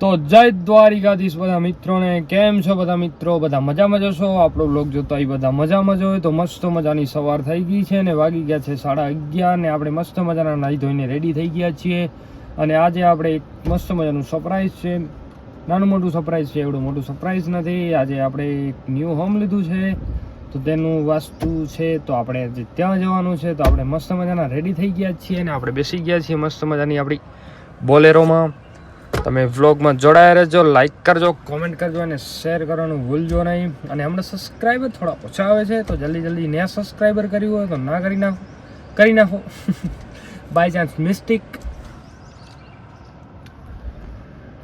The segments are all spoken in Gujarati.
તો જય દ્વારિકાધીશ બધા મિત્રોને. કેમ છો બધા મિત્રો? બધા મજામાં જશો આપણો બ્લોગ જોતા એ બધા મજામાં હોય. તો મસ્ત મજાની સવાર થઈ ગઈ છે ને વાગી ગયા છે સાડા અગિયાર ને આપણે મસ્ત મજાના નાહી ધોઈને રેડી થઈ ગયા છીએ. અને આજે આપણે એક મસ્ત મજાનું સરપ્રાઈઝ છે. નાનું મોટું સરપ્રાઈઝ છે, એવડું મોટું સરપ્રાઈઝ નથી. આજે આપણે એક ન્યૂ હોમ લીધું છે. તો તેનું વાસ્તુ છે તો આપણે ત્યાં જવાનું છે. તો આપણે મસ્ત મજાના રેડી થઈ ગયા છીએ અને આપણે બેસી ગયા છીએ મસ્ત મજાની આપણી બોલેરોમાં. તમે વ્લોગમાં જોડાયા રહેજો લાઇક કરજો કોમેન્ટ કરજો અને શેર કરવાનું ભૂલજો નહીં. અને હમણાં સબસ્ક્રાઈબર થોડા ઓછા આવે છે, તો જલ્દી જલ્દી ન્યા સબસ્ક્રાઈબર કર્યું હોય તો ના કરી નાખો. કરી નાખો. બાય ચાન્સ મિસ્ટેક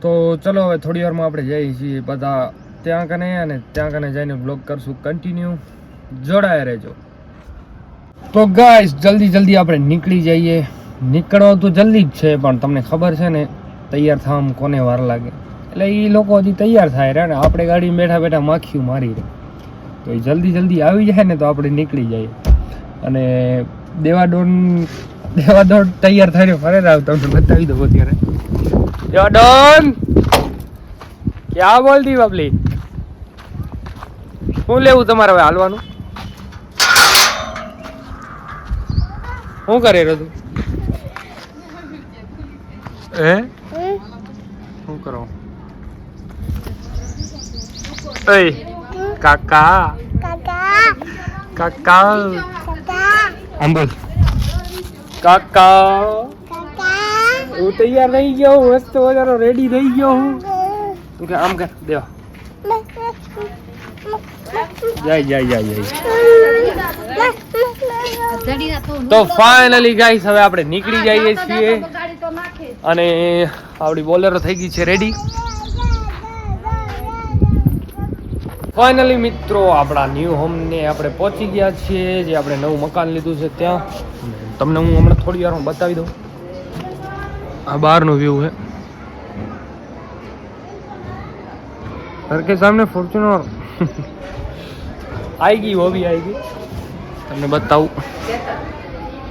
તો ચલો હવે થોડી વારમાં આપણે જઈએ છીએ બધા ત્યાં કને અને ત્યાં કને જઈને બ્લોગ કરશું કન્ટિન્યુ જોડાયા રહેજો. તો ગાઈસ જલ્દી જલ્દી આપણે નીકળી જઈએ. નીકળો તો જલ્દી જ છે, પણ તમને ખબર છે ને તૈયાર થવામાં કોને વાર લાગે? એટલે એ લોકો હજી તૈયાર થાય રહે ને આપણે ગાડીમાં બેઠા બેઠા માખીયું મારી રહે તો એ જલ્દી જલ્દી આવી જાય ને તો આપણે નીકળી જઈએ. અને દેવાડોન દેવાડોન તૈયાર થઈને ફરે રાવ, તમને બતાવી દઉં અત્યારે. દેવાડોન ક્યાં બોલતી બાપલી શું લેવું તમારે હવે હાલવાનું? શું કરે રહ્યો તું? હે? શું કરો? એ કાકા. કાકા. આમ બોલ કાકા. હું તૈયાર રહી ગયો હું મસ્ત મજાનો રેડી રહી ગયો હું. તું કે આમ કર દેવા. જાય જાય જાય જાય. તો ફાઇનલી ગાઈસ હવે આપણે નીકળી જઈએ છીએ. અને આપણી બોલેરો થઈ ગઈ છે રેડી ફાઇનલી મિત્રો આપણા ન્યૂ હોમને આપણે પહોંચી ગયા છીએ જે આપણે નવું મકાન લીધું છે ત્યાં. તમને હું હમણાં થોડી વાર બતાવી દઉં. આ બહારનો વ્યૂ છે. સરખે સામને ફોર્ચ્યુનર આવી ગઈ હોબી આવી ગઈ. તમને બતાવું.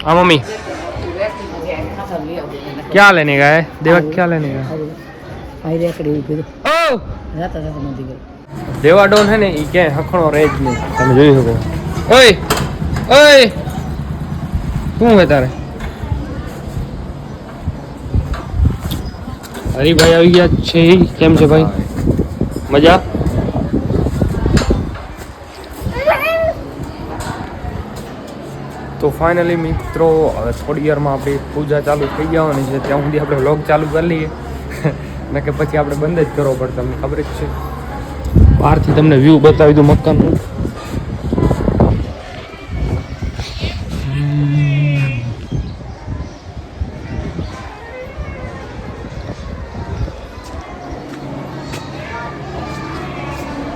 આ મમ્મી. क्या लेने का है देवा क्या लेने का है ओ દેવા ડોન છે ને એ ક્યાંય હખણો રહે જ નહીં તમે જોઈ શકો ઓય ઓય શું હે તારે હરીભાઈ આવી ગયા છે કેમ છે ભાઈ મજા તો ફાઇનલી મિત્રો થોડી વારમાં આપણી પૂજા ચાલુ થઈ જવાની છે. ત્યાં સુધી આપણે વ્લોગ ચાલુ કરી લઈએ. ને કે પછી આપણે બંધ જ કરવો પડે, તમને ખબર જ છે. બહારથી તમને વ્યૂ બતાવી દઉં મકાનનું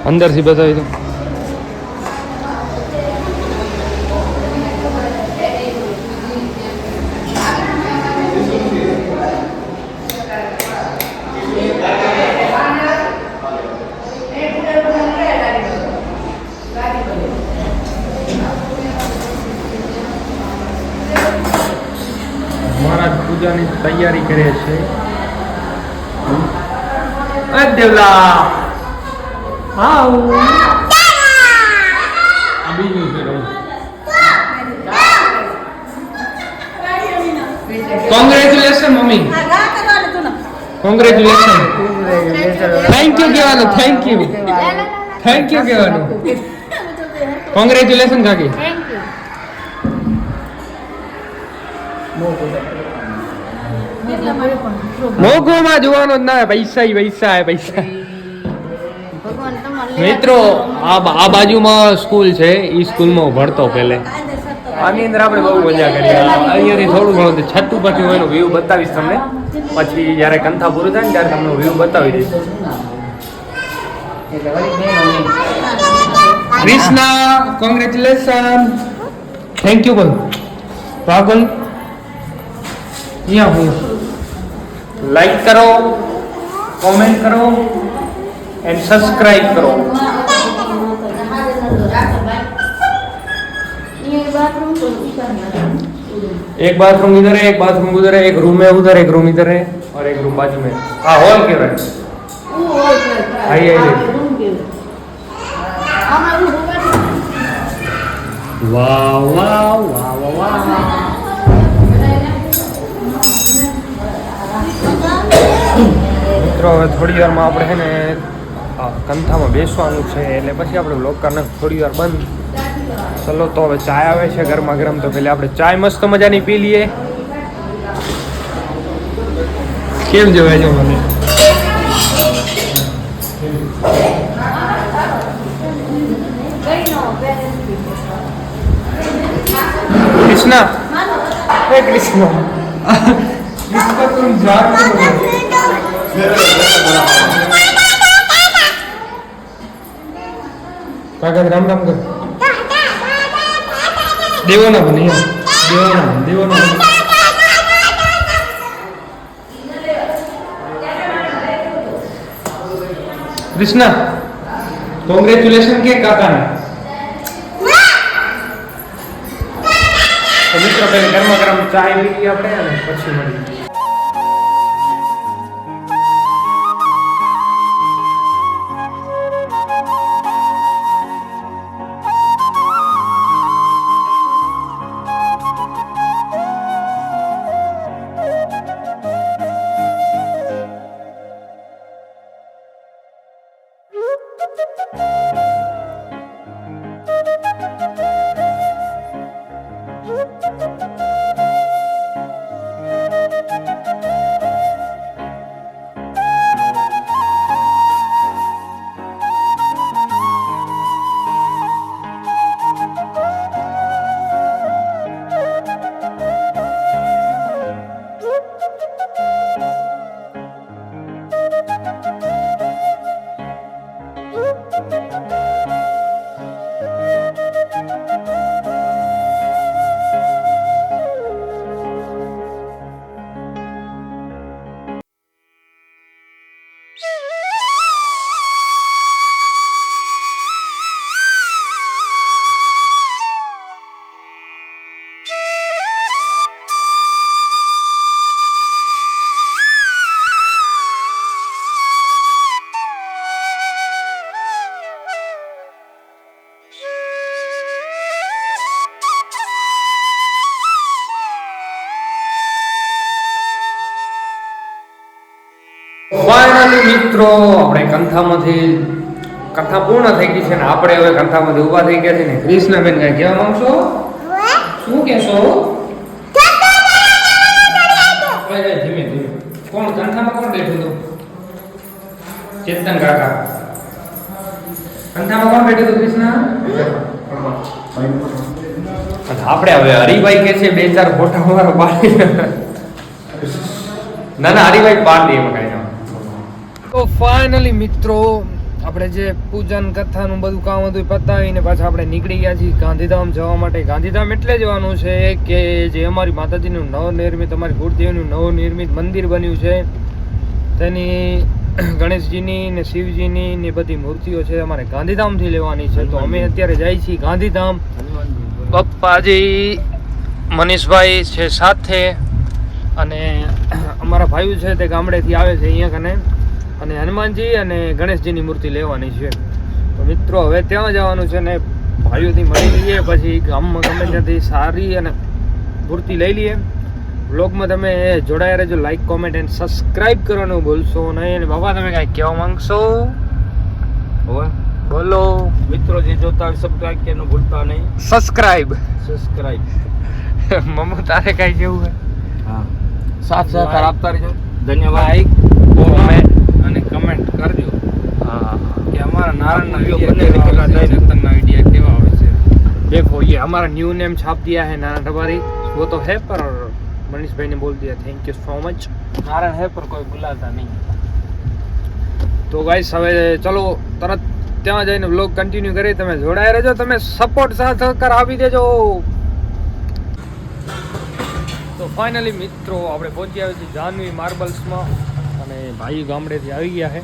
અંદરથી બતાવી દઉં મહારાજ પૂજાની તૈયારી કરે છે. અ દેવલા. હા આ બીજું છે રમત. Congratulation mummy. Congratulation thank you કહેવાનું થેન્ક યુ થેન્ક યુ કહેવાનું. કોંગ્રેચ્યુલેશન કાકી. મોઘોમાં જોવાનો જ ના પૈસા પૈસા પૈસા મિત્રો, આ આ બાજુમાં સ્કૂલ છે. એ સ્કૂલમાં ભણતો પહેલે આની અંદર આપણે બહુ મજા કરી. અહીંયાથી થોડું ઘણું છત ઉપરથી હું એનો વ્યૂ બતાવીશ તમને. પછી જ્યારે કંથા પૂરું થાય ને ત્યારે તમને વ્યૂ બતાવી દઈશ. કૃષ્ણા કોંગ્રેચ્યુલેશન થેન્ક યુ બોલ રાહુલ અહીંયા હું લાઈક કરો કોમેન્ટ કરો એન્ડ સબસ્ક્રાઇબ કરો एक बाथरूम इधर है एक बाथरूम उधर है एक रूम है उधर एक रूम इधर है और एक रूम बाजू में हाँ हॉल के रहे આઈ આઈ વાહ વાહ વાહ વાહ મિત્રો હવે થોડી વારમાં આપણે છે ને આ કંથામાં બેસવાનું છે એટલે પછી આપણે બ્લોક કરને થોડી વાર બંધ. ચલો તો હવે ચાય આવે છે ગરમા ગરમ તો પહેલાં આપણે ચાય મસ્ત મજાની પી લઈએ. કેમ જોવે છે મને? કૃષ્ણ. હે કૃષ્ણ. કૃષ્ણ તું જાણ કાકા રામ રામ કર દેવાના બને યાર. દેવાના દેવાના કૃષ્ણ કોંગ્રેચ્યુલેશન કે કાકાને તો મિત્રો પહેલા ગરમા ગરમ ચાય પી લઈએ આપણે અને પછી મળીએ મિત્રો આપણે કંથામાંથી કથા પૂર્ણ થઈ ગઈ છે ને આપણે હવે કંથામાંથી ઊભા થઈ ગયા છે ને. કૃષ્ણબેન કઈ કહેવા માંગશો? શું કહેશો? ઓય, ધીમે ધીમે. કોણ કંથામાં કોણ બેઠું હતું? ચેતન કાકા. કંથામાં કોણ બેઠું હતું કૃષ્ણ આપણે હવે હરિભાઈ કે છે બે ચાર ફોટા અમારા પાડી ના ના હરિભાઈ પાડી કાંઈ. તો ફાઇનલી મિત્રો, આપણે જે પૂજન કથાનું બધું કામ હતું પતાવીને પાછા આપણે નીકળી ગયા છીએ ગાંધીધામ જવા માટે. ગાંધીધામ એટલે જવાનું છે કે જે અમારી માતાજીનું નવનિર્મિત, અમારી ગુરુદેવનું નવનિર્મિત મંદિર બન્યું છે. તેની ગણેશજીની ને શિવજીની ને બધી મૂર્તિઓ છે અમારે ગાંધીધામથી લેવાની છે. તો અમે અત્યારે જઈએ છીએ ગાંધીધામ. પપ્પાજી, મનીષભાઈ છે સાથે અને અમારા ભાઈઓ છે તે ગામડેથી આવે છે અહીંયા કને. અને હનુમાનજી અને ગણેશજીની મૂર્તિ લેવાની છે. તો મિત્રો હવે ત્યાં જવાનું છે ને ભાઈઓથી મળી લઈએ પછી ગામમાં ગમે ત્યાંથી સારી અને મૂર્તિ લઈ લઈએ. બ્લોગમાં તમે જોડાયા રહેજો લાઈક કોમેન્ટ એન્ડ સબસ્ક્રાઈબ કરવાનું ભૂલશો નહીં. અને બાબા તમે કાંઈ કહેવા માંગશો? હવે? બોલો. મિત્રો જે જોતા હોય સબસ્ક્રાઈબ કે ભૂલતા નહીં. સબસ્ક્રાઈબ સબસ્ક્રાઈબ મમ્મી તારે કાંઈ કેવું છે? હા. સાથ સહકાર આપતા રહેજો. ધન્યવાદ. કોમેન્ટ કમેન્ટ કરજો હા કે અમારા નારાયણના वीडियो વિડીયો बनने કેવા निकला આવે છે, था। ચેતનના વિડીયો કેવા આવે છે देखो ये हमारा न्यू नेम छाप दिया है नाना टबारी वो तो है पर मनीष भाई ने बोल दिया thank you so much Narayan હે પર કોઈ ભૂલાતા નહીં તો ગાઈસ હવે ચલો તરત ત્યાં જઈને વ્લોગ કન્ટિન્યુ કરી તમે જોડાયા રહેજો તમે સપોર્ટ સાથ સહકાર આપી દેજો તો ફાઇનલી મિત્રો આપણે પહોંચી આવ્યા છીએ જાનવી માર્બલ્સમાં અને ભાઈ ગામડેથી આવી ગયા છે.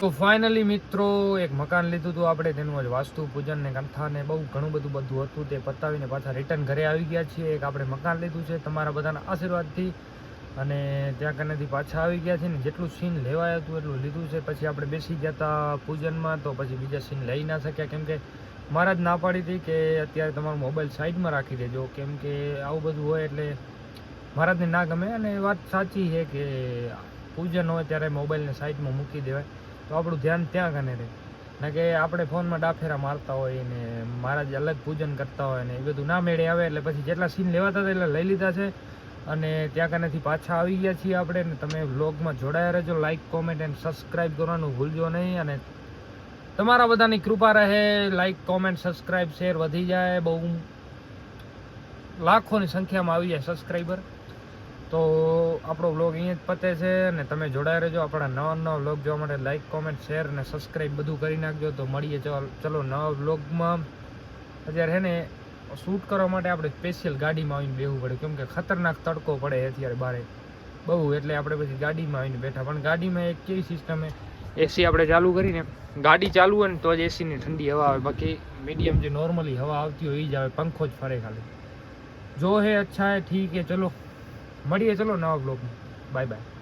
તો ફાઇનલી મિત્રો, એક મકાન લીધું હતું આપણે, તેનું જ વાસ્તુ પૂજન ને કંથા ને બહુ ઘણું બધું બધું હતું. તે પતાવીને પાછા રિટર્ન ઘરે આવી ગયા છીએ. એક આપણે મકાન લીધું છે, તમારા બધાના આશીર્વાદથી. અને ત્યાં કનેથી પાછા આવી ગયા છે ને જેટલું સીન લેવાય હતું એટલું લીધું છે. પછી આપણે બેસી ગયા હતા પૂજનમાં, તો પછી બીજા સીન લઈ ના શક્યા. કેમ કે જ ના પાડી હતી કે અત્યારે તમારો મોબાઈલ સાઈડમાં રાખી દેજો. કેમ કે આવું બધું હોય એટલે મહારાજને ના ગમે. અને વાત સાચી છે કે પૂજન હોય ત્યારે મોબાઈલને સાઈડમાં મૂકી દેવાય. તો આપણું ધ્યાન ત્યાં કને રહે? ને કે આપણે ફોનમાં ડાફેરા મારતા હોય ને મહારાજ અલગ પૂજન કરતા હોય ને એ બધું ના મેળે આવે, એટલે પછી જેટલા સીન લેવાતા હતા એટલે લઈ લીધા છે. અને ત્યાં કનેથી પાછા આવી ગયા છીએ આપણે ને તમે વ્લોગમાં જોડાયા રહેજો. લાઇક કોમેન્ટ એન્ડ સબસ્ક્રાઈબ કરવાનું ભૂલજો નહીં. અને તમારા બધાની કૃપા રહે લાઇક કોમેન્ટ સબસ્ક્રાઈબ શેર વધી જાય. બહુ લાખોની સંખ્યામાં આવી જાય સબસ્ક્રાઈબર તો આપણો બ્લોગ અહીંયા જ પતે છે અને તમે જોડાયા રહેજો. આપણા નવા નવા બ્લોગ જોવા માટે લાઈક કોમેન્ટ શેર અને સબસ્ક્રાઈબ બધું કરી નાખજો. તો મળીએ ચાલ નવા બ્લોગમાં અત્યારે હે ને શૂટ કરવા માટે આપણે સ્પેશિયલ ગાડીમાં આવીને બેહવું પડે. કેમ કે ખતરનાક તડકો પડે અત્યારે બારે. બહુ, એટલે આપણે પછી ગાડીમાં આવીને બેઠા. પણ ગાડીમાં એક કેવી સિસ્ટમ એસી આપણે ચાલુ કરીને, ગાડી ચાલુ હોય ને તો જ એસીની ઠંડી હવા આવે. બાકી મીડિયમ જે નોર્મલી હવા આવતી હોય એ જ આવે. પંખો જ ફરે ખાલી. જો હે, અચ્છા હે, ઠીક હે, ચલો. મળીએ ચલો નવા બ્લોગમાં બાય બાય